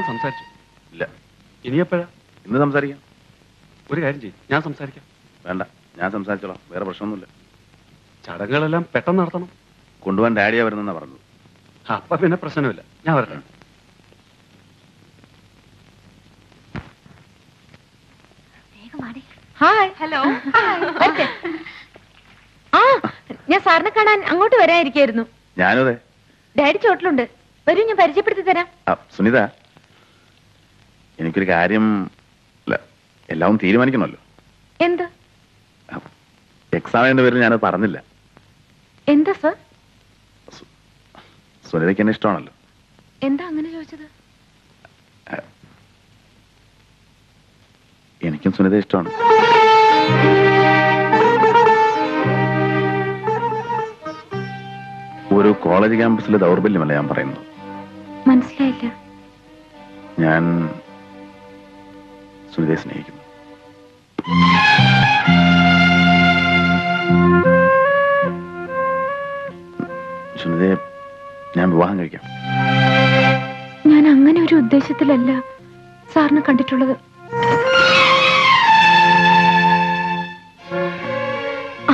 താൻ സംസാരിച്ചു. ഇല്ല. ഇനിയെപ്പോഴാ ഇന്ന് സംസാരിക്കാം. ഒരു കാര്യം ചെയ്യും. ഞാൻ സംസാരിക്കാം. വേണ്ട. ഞാൻ സംസാരിച്ചോളാം. വേറെ പ്രശ്നമൊന്നുമില്ല. ചടങ്ങുകളെല്ലാം പെട്ടെന്ന് നടത്തണം. കൊണ്ടുപോകാൻ ഡാഡിയാ വരുന്നെന്നാ പറഞ്ഞത്. അപ്പൊ പിന്നെ പ്രശ്നമില്ല. ഞാൻ വരട്ടെ. ഹായ്. ഹലോ. ആ ഞാൻ സാറിനെ കാണാൻ അങ്ങോട്ട് വരാതിരിക്കായിരുന്നു ഞാനും അതെ. ഡാഡി ചോട്ടിലുണ്ട് വരൂ ഞാൻ പരിചയപ്പെടുത്തി തരാം. സുനിത. എനിക്കൊരു കാര്യം അല്ല എല്ലാം തീരുമാനിക്കണമല്ലോ. എന്ത്? എക്സാമിന്റെ പേരിൽ ഞാനത് പറഞ്ഞില്ല. എന്താ സർ? സുനിതയ്ക്ക് എന്നെ ഇഷ്ടമാണല്ലോ. എന്താ അങ്ങനെ ചോദിച്ചത്? എനിക്കും സുനിത ഇഷ്ടമാണ്. ഒരു കോളേജ് ക്യാമ്പസിലെ ദൗർബല്യമല്ല ഞാൻ പറയുന്നത്. മനസ്സിലായില്ല. ഞാൻ സുനിതയെ സ്നേഹിക്കുന്നു. സുനിതയെ ഞാൻ വിവാഹം കഴിക്കാം. ഞാൻ അങ്ങനെ ഒരു ഉദ്ദേശത്തിലല്ല സാറിനെ കണ്ടിട്ടുള്ളത്.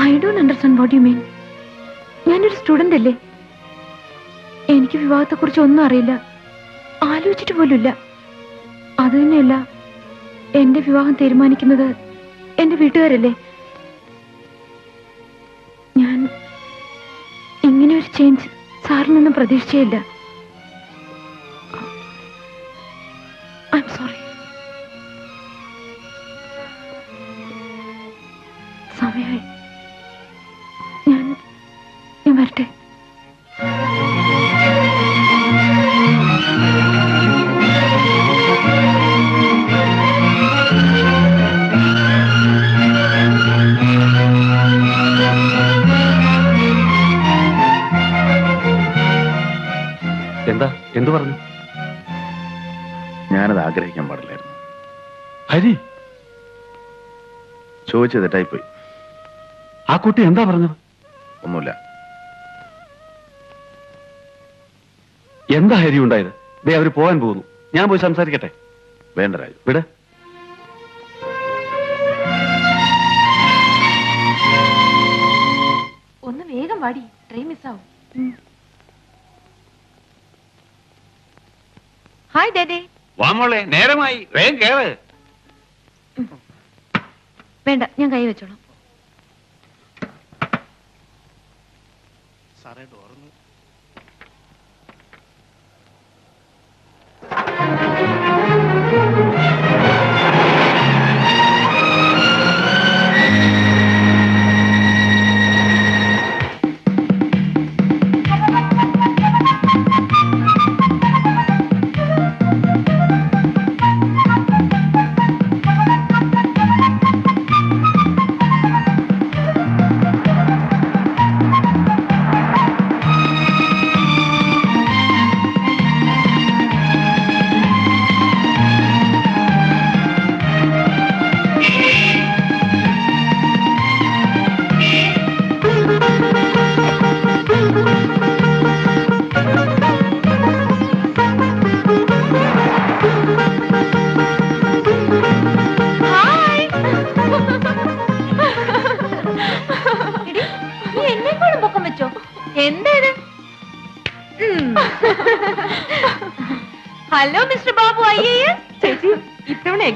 I don't understand what you mean ഞാനൊരു സ്റ്റുഡന്റ് അല്ലേ? എനിക്ക് വിവാഹത്തെക്കുറിച്ച് ഒന്നും അറിയില്ല. ആലോചിച്ചിട്ട് പോലും ഇല്ല അത് തന്നെയല്ല എന്റെ വിവാഹം തീരുമാനിക്കുന്നത് എന്റെ വീട്ടുകാരല്ലേ? ഞാൻ ഇങ്ങനെ ഒരു ചേഞ്ച് സാറിനൊന്നും പ്രതീക്ഷിച്ചേയില്ല എന്താ പറഞ്ഞു? ഞാനത് ആഗ്രഹിക്കാൻ പാടില്ലായിരുന്നു. ഹരി. ചോദിച്ചത് തെറ്റായിപ്പോയി ആ കുട്ടി എന്താ പറഞ്ഞത്? ഒന്നുമില്ല. എന്താ ഹരി ഉണ്ടായത്? ദേ അവർ പോകാൻ പോകുന്നു. ഞാൻ പോയി സംസാരിക്കട്ടെ? വേണ്ട രാജു. വിട. ഒന്ന് വേഗം വാടി. ട്രെയിൻ മിസ്സാവും ഹായ് ഡാഡി. വാമോളെ നേരമായി. വേഗം കേറ്. വേണ്ട ഞാൻ കൈ വെച്ചോളാം. ഹായ്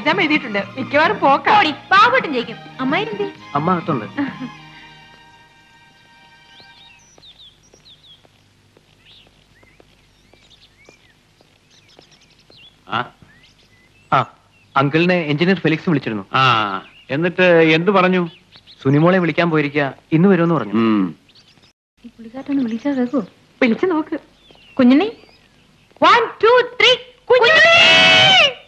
എക്സാം എഴുതിയിട്ടുണ്ട്. മിക്കവാറും പോക്കാടി കോടി പാവട്ടും ജയിക്കും. അമ്മായിരെന്തേ അമ്മ അകത്തുണ്ട്. ആ. ആ അങ്കിളിനെ എഞ്ചിനീയർ ഫെലിക്സ് വിളിച്ചിരുന്നു. ആ എന്നിട്ട് എന്ത് പറഞ്ഞു? സുനിമോളെ വിളിക്കാൻ പോയിരിക്കുക ഇന്ന് വരുമെന്ന് പറഞ്ഞു. പുള്ളിക്കാരൊന്ന് വിളിച്ചാൽ കേൾക്കൂ വിളിച്ചു നോക്ക്. Kunjunni? One two three Kunjunni!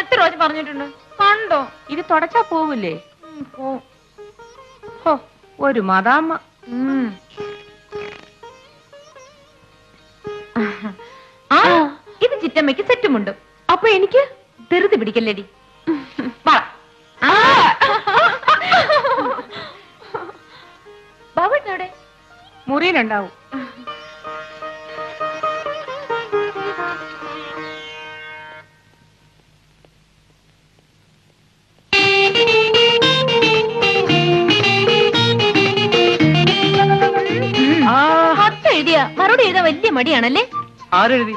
എത്ര പ്രാവശ്യം പറഞ്ഞിട്ടുണ്ട്? കണ്ടോ? ഇത് തുടച്ചാ പോവില്ലേ? ഹോ ഒരു മതാമ്മ ആ ഇത് ചിറ്റമ്മയ്ക്ക് സെറ്റുമുണ്ട്. അപ്പൊ എനിക്ക് ധൃതി പിടിക്കല്ലേടി. ബാബുട്ടിനെവിടെ? മുറിയിലുണ്ടാവും. എഴുതിയ മറുപടി എഴുതാൻ വലിയ മടിയാണല്ലേ? ആരെഴുതി?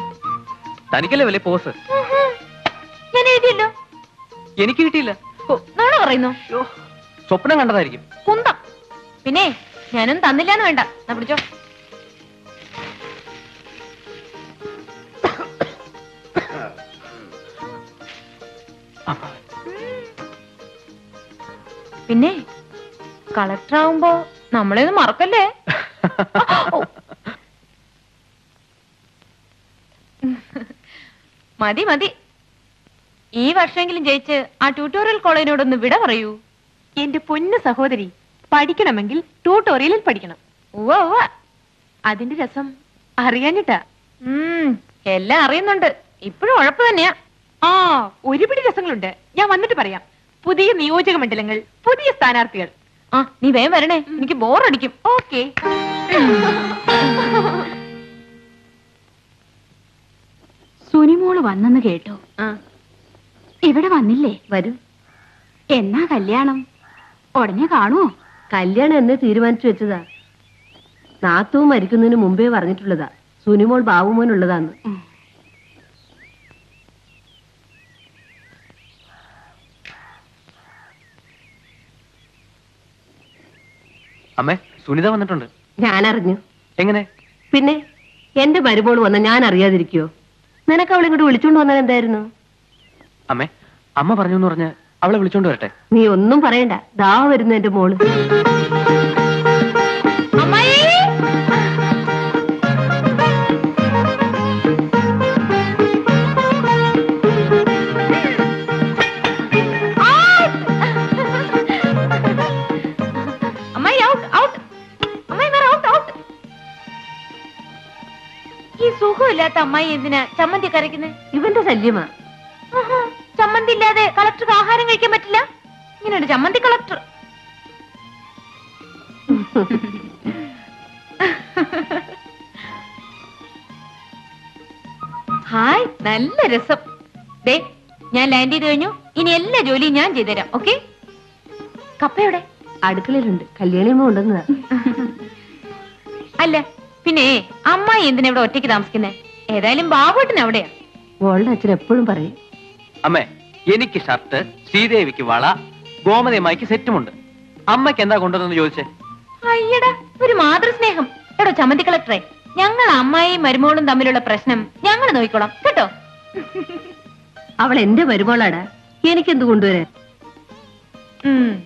തനിക്കല്ലേ വലിയ പോസ് ഞാൻ എഴുതിയല്ലോ. എനിക്ക് കിട്ടിയില്ല. നാളെ പറയുന്നു. സ്വപ്നം കണ്ടതായിരിക്കും. കുന്തം. പിന്നെ ഞാനും തന്നില്ലാന്ന് വേണ്ട. എന്നാ പിടിച്ചോ. പിന്നെ കളക്ടർ ആവുമ്പോ നമ്മളേത് മറക്കല്ലേ ഓ. മതി മതി. ഈ വർഷമെങ്കിലും ജയിച്ച് ആ ട്യൂട്ടോറിയൽ കോളേജിനോടൊന്ന് വിട പറയൂ. എന്റെ പൊന്ന സഹോദരി പഠിക്കണമെങ്കിൽ ട്യൂട്ടോറിയലിൽ പഠിക്കണം. ഉവ്വ ഉവ്വ. അതിന്റെ രസം അറിയാഞ്ഞിട്ടാ. ഉം, എല്ലാം അറിയുന്നുണ്ട്. ഇപ്പോഴും ഉഴപ്പ് തന്നെയാ. ആ ഒരുപിടി രസങ്ങളുണ്ട്. ഞാൻ വന്നിട്ട് പറയാം. പുതിയ നിയോജക മണ്ഡലങ്ങൾ പുതിയ സ്ഥാനാർത്ഥികൾ. ആ നീ വേഗം വരണേ. എനിക്ക് ബോറടിക്കും ഓക്കെ സുനിമോൾ വന്നെന്ന് കേട്ടു. ആ. ഇവിടെ വന്നില്ലേ? വരും. എന്നാ കല്യാണം? ഉടനെ കാണുമോ കല്യാണം എന്നെ തീരുമാനിച്ചു വെച്ചതാ. നാത്തവും മരിക്കുന്നതിന് മുമ്പേ പറഞ്ഞിട്ടുള്ളതാ. സുനിമോൾ ബാബുമോനുള്ളതാന്ന് അമ്മേ സുനിത വന്നിട്ടുണ്ട്. ഞാൻ അറിഞ്ഞു എങ്ങനെ? പിന്നെ എന്റെ മരുമോൾ വന്ന ഞാൻ അറിയാതിരിക്കോ നിനക്ക് അവളെ ഇങ്ങോട്ട് വിളിച്ചോണ്ട് വന്നാൽ എന്തായിരുന്നു? അമ്മേ അമ്മ പറഞ്ഞു എന്ന് പറഞ്ഞ് അവളെ വിളിച്ചോണ്ട് വരട്ടെ. നീ ഒന്നും പറയണ്ട. ദാ വരുന്നു എന്റെ മോൾ. ഈ സുഖമില്ലാത്ത അമ്മായി എന്തിനാ ചമ്മന്തി കരയ്ക്കുന്നത് ഇവന്റെ ശല്യമാ. ചമ്മന്തി ഇല്ലാതെ കളക്ടർക്ക് ആഹാരം കഴിക്കാൻ പറ്റില്ല? ഇങ്ങനെയുണ്ട് ചമ്മന്തി കളക്ടർ. ഹായ് നല്ല രസം. ദേ ഞാൻ ലാൻഡ് ചെയ്ത് കഴിഞ്ഞു. ഇനി എല്ലാ ജോലിയും ഞാൻ ചെയ്തുതരാം ഓക്കെ? കപ്പയുടെ അടുക്കളയിലുണ്ട്. കല്യാണിയമ്മ ഉണ്ടെന്നതാ അല്ല പിന്നെ അമ്മായി എന്തിനാ ഇവിടെ ഒറ്റയ്ക്ക് താമസിക്കുന്നത് ഏതായാലും ബാബുട്ടിന് അവിടെയാ. മോളുടെ അച്ഛൻ എപ്പോഴും പറയും. അമ്മേ എനിക്ക് ഷർട്ട് ശ്രീദേവിക്ക് വള ഗോമതയമ്മയ്ക്ക് സെറ്റുമുണ്ട്. അമ്മയ്ക്ക് എന്താ കൊണ്ടുവന്നെന്ന് ചോദിച്ചേ? അയ്യടാ ഒരു മാതൃസ്നേഹം. എടോ ചമ്മന്തി കളക്ടറെ ഞങ്ങൾ അമ്മായിയും മരുമോളും തമ്മിലുള്ള പ്രശ്നം ഞങ്ങൾ നോക്കിക്കോളാം കേട്ടോ? അവൾ എന്റെ മരുമോളാടാ. എനിക്കെന്ത് കൊണ്ടുവരാൻ? ഉം.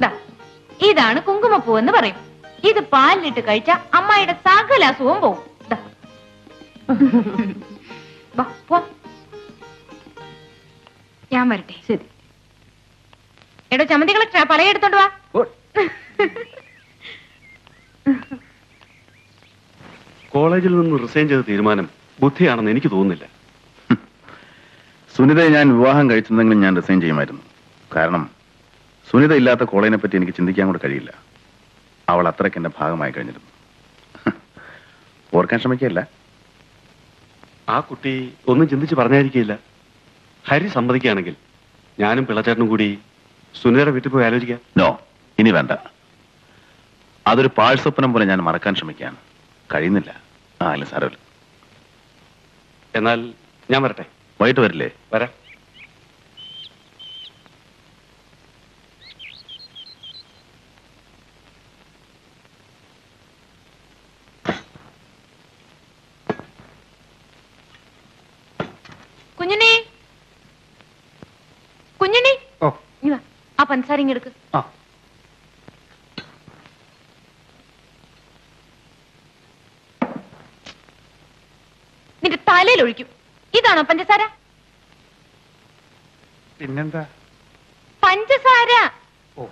ദാ, ഇതാണ് കുങ്കുമപ്പൂ എന്ന് പറയും. ഇത് പാലിലിട്ട് കഴിച്ച അമ്മായിയുടെ സകല അസുഖവും പോവും. ദാ. വാ, പോ. ഞാൻ വരട്ടെ. ശരി. എടോ ചമ്മന്തി പഴയ എടുത്തോണ്ട് വാ. കോളേജിൽ നിന്ന് റിസൈൻ ചെയ്ത തീരുമാനം ബുദ്ധിയാണെന്ന് എനിക്ക് തോന്നുന്നില്ല. സുനിതയെ ഞാൻ വിവാഹം കഴിച്ചിരുന്നെങ്കിലും ഞാൻ റിസൈൻ ചെയ്യുമായിരുന്നു. കാരണം സുനിത ഇല്ലാത്ത കോളേജിനെ പറ്റി എനിക്ക് ചിന്തിക്കാൻ കൂടെ കഴിയില്ല. അവൾ അത്രയ്ക്ക് എന്റെ ഭാഗമായി കഴിഞ്ഞിരുന്നു. ഓർക്കാൻ ശ്രമിക്കുകയല്ല. ആ കുട്ടി ഒന്നും ചിന്തിച്ച് പറഞ്ഞായിരിക്കില്ല ഹരി സമ്മതിക്കുകയാണെങ്കിൽ ഞാനും പിള്ളച്ചേട്ടനും കൂടി സുനിതയുടെ വീട്ടിൽ പോയി ആലോചിക്കാം. നോ ഇനി വേണ്ട. അതൊരു പാഴ്സ്വപ്നം പോലെ ഞാൻ മറക്കാൻ ശ്രമിക്കുകയാണ്. കഴിയുന്നില്ല. ആ അല്ല സാരമില്ല. എന്നാൽ ഞാൻ വരട്ടെ. വൈകിട്ട് വരില്ലേ? വരാം കുഞ്ഞുണ്ണി കുഞ്ഞുണ്ണി ഓ. ഇങ്ങ് വാ. ആ പഞ്ചസാര ഇങ്ങെടുക്ക്. നിന്റെ തലയിൽ ഒഴിക്കും. ഇതാണോ പഞ്ചസാര? പിന്നെന്താ പഞ്ചസാര ഓ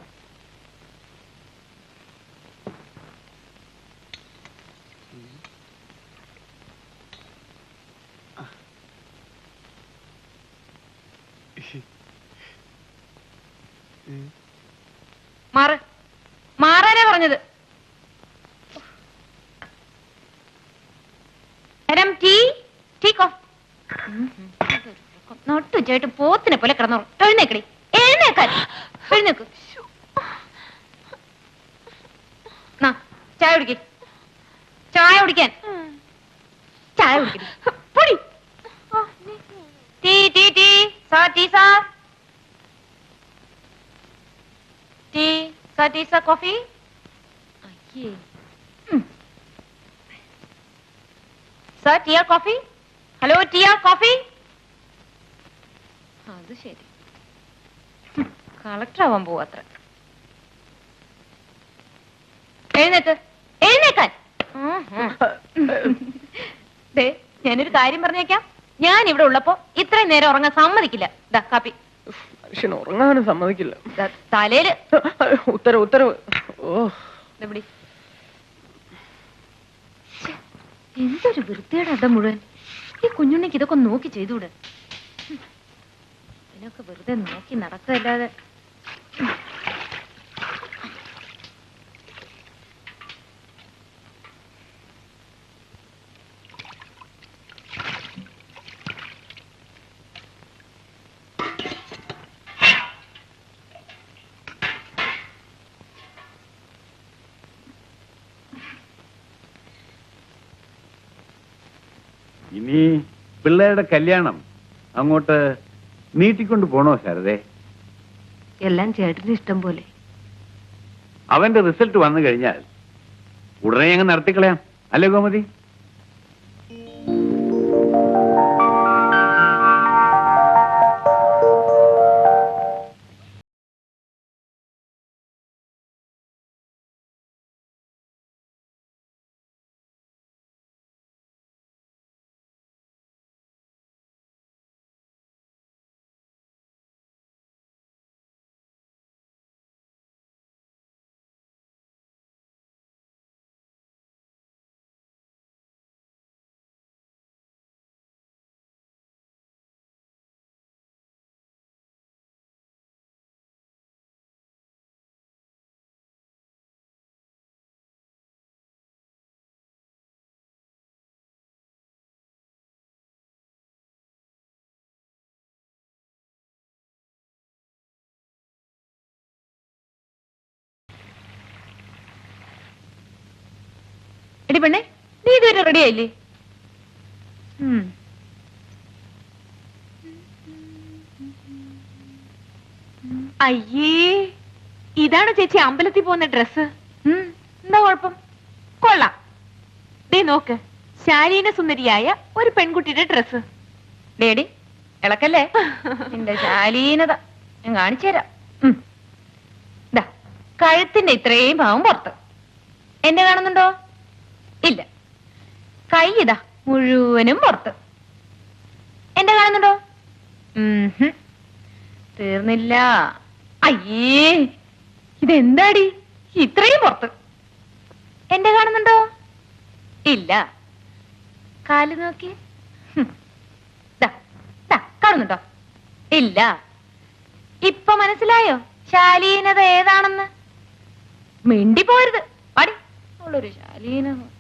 മാറ് മാറാനാ പറഞ്ഞത്. എരം ടീ പോത്തിനെ പോലെ കിടന്നു എഴുന്നേക്കടി. എഴുന്നേക്കാൻ എഴുന്നേക്ക്. ചായ കുടിക്ക. ചായ കുടിക്കാൻ. ചായ കുടിക്കടി പൊടി. Tea tea tea. സാ ടീ സാ ടീ. സാ ടീ സാ കോഫി അയ്യേ സാർ ടിയ കോഫി ഹലോ ടിയ കോഫി അത് ശരി. കളക്ടർ ആവാൻ പോവാ അത്ര. എഴുന്നേക്ക് എഴുന്നേക്കാൻ. ദേ ഞാനൊരു കാര്യം പറഞ്ഞേക്കാം. ഞാൻ ഇവിടെ ഉള്ളപ്പോ ഇത്രയും നേരം ഉറങ്ങാൻ സമ്മതിക്കില്ല. ദാ കാപ്പി. മനുഷ്യൻ ഉറങ്ങാനും സമ്മതിക്കില്ല. തലയിൽ. ഉത്തരവ് ഉത്തരവ്. ഓ. എന്തൊരു വൃത്തിയുടെ അടം മുഴുവൻ. ഈ കുഞ്ഞുണ്ണിക്ക് ഇതൊക്കെ നോക്കി ചെയ്തൂടെ. ഇതിനൊക്കെ വെറുതെ നോക്കി നടക്കല്ലാതെ ഇനി പിള്ളേരുടെ കല്യാണം അങ്ങോട്ട് നീട്ടിക്കൊണ്ട് പോണോ ശാരദേ? എല്ലാം ചേട്ടന് ഇഷ്ടം പോലെ. അവന്റെ റിസൾട്ട് വന്നു കഴിഞ്ഞാൽ ഉടനെ അങ്ങ് നടത്തിക്കളയാം. അല്ലേ ഗോമതി? എടി പെണ്ണേ നീ ഇതുവരെ റെഡി ആയില്ലേ? അയ്യേ ഇതാണ് ചേച്ചി അമ്പലത്തിൽ പോകുന്ന ഡ്രസ് എന്താ കുഴപ്പം? കൊള്ളാം. ദേ നോക്ക് ശാലീന സുന്ദരിയായ ഒരു പെൺകുട്ടിയുടെ ഡ്രസ് ഡേടി ഇളക്കല്ലേ? എന്റെ ശാലീനത ഞാൻ കാണിച്ചു തരാം. കഴുത്തിന്റെ ഇത്രയും ഭാവം പുറത്ത്. എന്നെ കാണുന്നുണ്ടോ? ഇല്ല. കൈ ഇതാ മുഴുവനും പുറത്ത്. എന്റെ കാണുന്നുണ്ടോ. തീർന്നില്ല. അയ്യേ ഇതെന്താടി? ഇത്രയും പുറത്ത്. എന്റെ കാണുന്നുണ്ടോ? ഇല്ല. കാൽ നോക്കി. കാണുന്നുണ്ടോ? ഇല്ല. ഇപ്പൊ മനസ്സിലായോ? ശാലീനത ഏതാണെന്ന്? മിണ്ടി പോരുത് പാടി ഉള്ളൊരു ശാലീനത.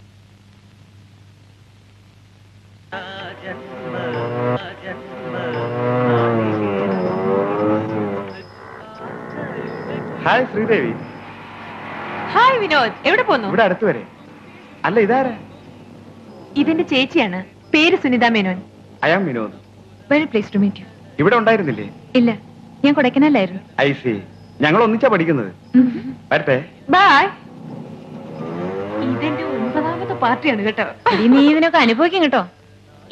ഹായ് ശ്രീദേവി. ഹായ് വിനോദ് എവിടെ പോന്നു? ഇവിടെ അടുത്ത് വരെ. അല്ല ഇതാരാ? ഇതെന്റെ ചേച്ചിയാണ്. പേര് Sunitha Menon. I am Vinod. Very pleased to meet you ഇവിടെ ഉണ്ടായിരുന്നില്ലേ? ഇല്ല ഞാൻ കൊടൈക്കനാലായിരുന്നു ഐ സി ഞങ്ങൾ ഒന്നിച്ചാ പഠിക്കുന്നത്. വരട്ടെ. ബായ് ഇതെന്റെ ഒമ്പതാമത്തെ പാർട്ടിയാണ് കേട്ടോ. ഇനി നീ ഇതിനൊക്കെ അനുഭവിക്കും കേട്ടോ.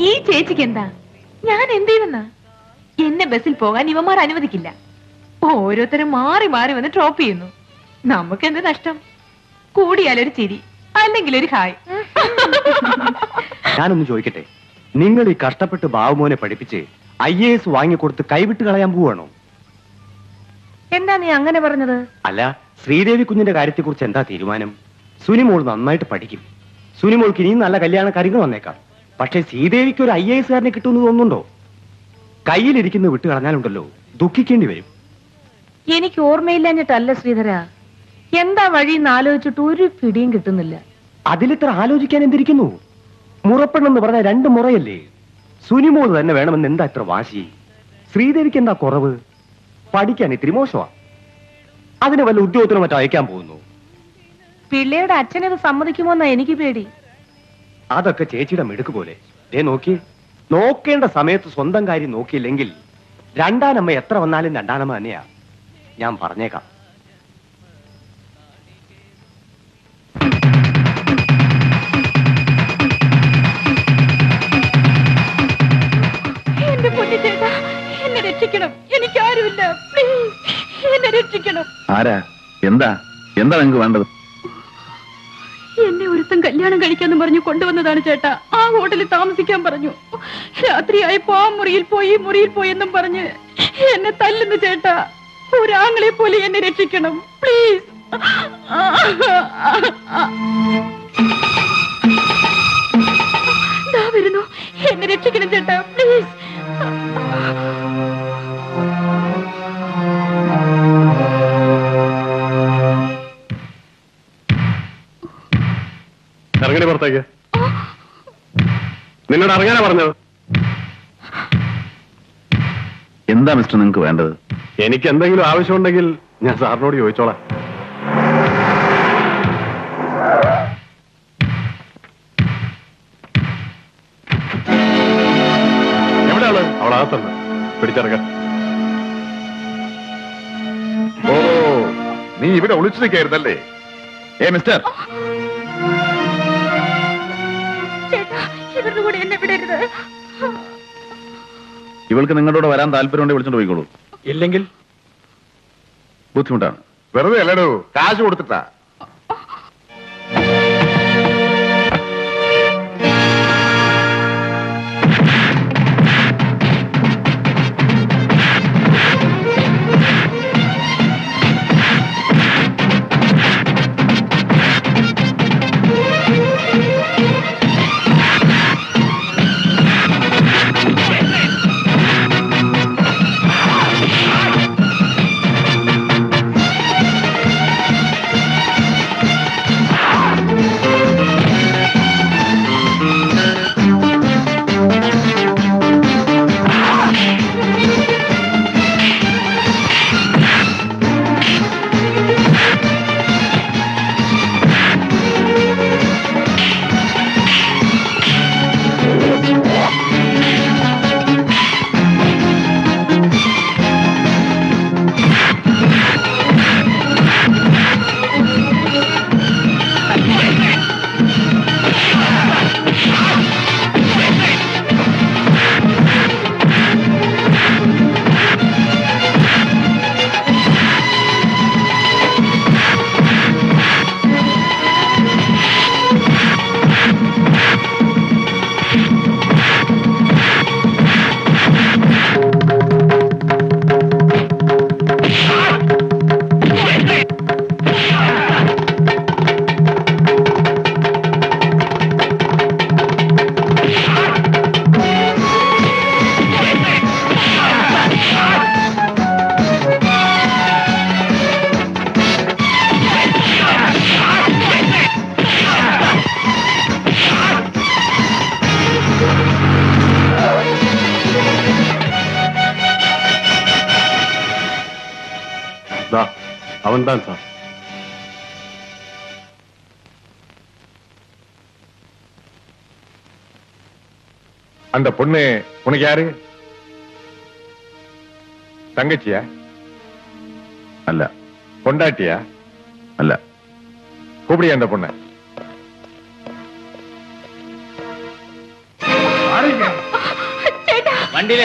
ഈ ചേച്ചിക്ക് എന്താ? ഞാൻ എന്ത് എന്നെ ബസ്സിൽ പോകാൻ ഇവന്മാർ അനുവദിക്കില്ല. ഓരോരുത്തരും മാറി മാറി വന്ന് ഡ്രോപ്പ് ചെയ്യുന്നു. നമുക്ക് എന്ത് നഷ്ടം കൂടിയാലൊരു ചിരി അല്ലെങ്കിൽ ഒരു ഹായ്. ഞാനൊന്ന് ചോദിക്കട്ടെ നിങ്ങൾ ഈ കഷ്ടപ്പെട്ട് ബാബുമോനെ പഠിപ്പിച്ച് ഐ എ എസ് വാങ്ങിക്കൊടുത്ത് കൈവിട്ട് കളയാൻ പോവാണോ എന്താ നീ അങ്ങനെ പറഞ്ഞത്? അല്ല ശ്രീദേവി കുഞ്ഞിന്റെ കാര്യത്തെ കുറിച്ച് എന്താ തീരുമാനം? സുനിമോൾ നന്നായിട്ട് പഠിക്കും. സുനിമോൾക്ക് ഇനിയും നല്ല കല്യാണ കാര്യങ്ങൾ വന്നേക്കാം. പക്ഷേ ശ്രീദേവിക്ക് ഒരു ഐ എ എസ് കാരനെ കിട്ടുമെന്ന് തോന്നുന്നുണ്ടോ? കയ്യിലിരിക്കുന്ന വിട്ട് കളഞ്ഞാലുണ്ടല്ലോ ദുഃഖിക്കേണ്ടി വരും. എനിക്ക് ഓർമ്മയില്ലാഞ്ഞിട്ടല്ല ശ്രീധര. എന്താ വഴി ആലോചിച്ചിട്ട് ഒരു പിടിയും കിട്ടുന്നില്ല. അതിലിത്ര ആലോചിക്കാൻ എന്തിരിക്കുന്നു? മുറപ്പെണ്ണെന്ന് പറഞ്ഞ രണ്ട് മുറയല്ലേ? സുനിമോൾ തന്നെ വേണമെന്ന് എന്താ ഇത്ര വാശി? ശ്രീദേവിക്ക് എന്താ കുറവ്? പഠിക്കാൻ ഇത്തിരി മോശമാ. അതിന് വല്ല ഉദ്യോഗത്തിനും മറ്റോ അയക്കാൻ പോകുന്നു. പിള്ളയുടെ അച്ഛനത് സമ്മതിക്കുമോന്നാ എനിക്ക് പേടി. അതൊക്കെ ചേച്ചിയുടെ മിടുക്ക് പോലെ. ദേ നോക്കി. നോക്കേണ്ട സമയത്ത് സ്വന്തം കാര്യം നോക്കിയില്ലെങ്കിൽ രണ്ടാനമ്മ എത്ര വന്നാലും രണ്ടാനമ്മ തന്നെയാ. ഞാൻ പറഞ്ഞേക്കാം. എന്റെ പൊന്നു ചേട്ടാ എന്നെ രക്ഷിക്കണം. എനിക്കാരുമില്ല. പ്ലീസ് എന്നെ രക്ഷിക്കണം. ആരാ? എന്താ? എന്താ നിങ്ങൾക്ക് വേണ്ടത്? എന്നെ ഒരുത്തം കല്യാണം കഴിക്കാന്ന് പറഞ്ഞു കൊണ്ടുവന്നതാണ് ചേട്ടാ. ആ ഹോട്ടലിൽ താമസിക്കാൻ പറഞ്ഞു. രാത്രിയായപ്പോ ആ മുറിയിൽ പോയി മുറിയിൽ പോയി എന്നും പറഞ്ഞ് എന്നെ തല്ലുന്നു ചേട്ടാ. ഒരാങ്ങളെ പോലെ എന്നെ രക്ഷിക്കണം. പ്ലീസ്. എനിക്ക് എന്തെങ്കിലും ആവശ്യമുണ്ടെങ്കിൽ ഞാൻ സാറിനോട് ചോദിച്ചോളാം. എവിടെയാണ് അവളകത്തുണ്ട്. പിടിച്ചിറങ്ങാൻ ഓ നീ ഇവിടെ ഒളിച്ചു നിൽക്കായിരുന്നല്ലേ ഏ മിസ്റ്റർ. ഇവൾക്ക് നിങ്ങളോട് വരാൻ താല്പര്യമുണ്ടെങ്കിൽ വിളിച്ചോണ്ട് പോയിക്കോളൂ. ഇല്ലെങ്കിൽ ബുദ്ധിമുട്ടാണ്. വെറുതെ അല്ലടോ കാശ് കൊടുത്തിട്ടാ. அவன் தான் சார். அந்த பொண்ணு உனக்கு யாரு? தங்கச்சியா? அல்ல. பொண்டாட்டியா? அல்ல. கூப்பிடு அந்த பொண்ண? வண்டியில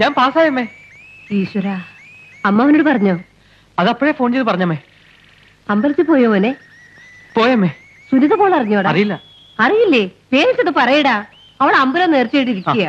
ഞാൻ പാസ്സായമ്മേ. ഈശ്വര അമ്മ അവനോട് പറഞ്ഞോ? അതപ്പോഴേ ഫോൺ ചെയ്ത് പറഞ്ഞമ്മേ. അമ്പലത്തിൽ പോയോ മോനെ? പോയമ്മേ. സുനിത പോൾ അറിഞ്ഞോടാ? അറിയില്ല. അറിയില്ലേ? പേരിട്ടത് പറയടാ. അവൾ അമ്പലം നേർച്ചയായിട്ട് ഇരിക്കുക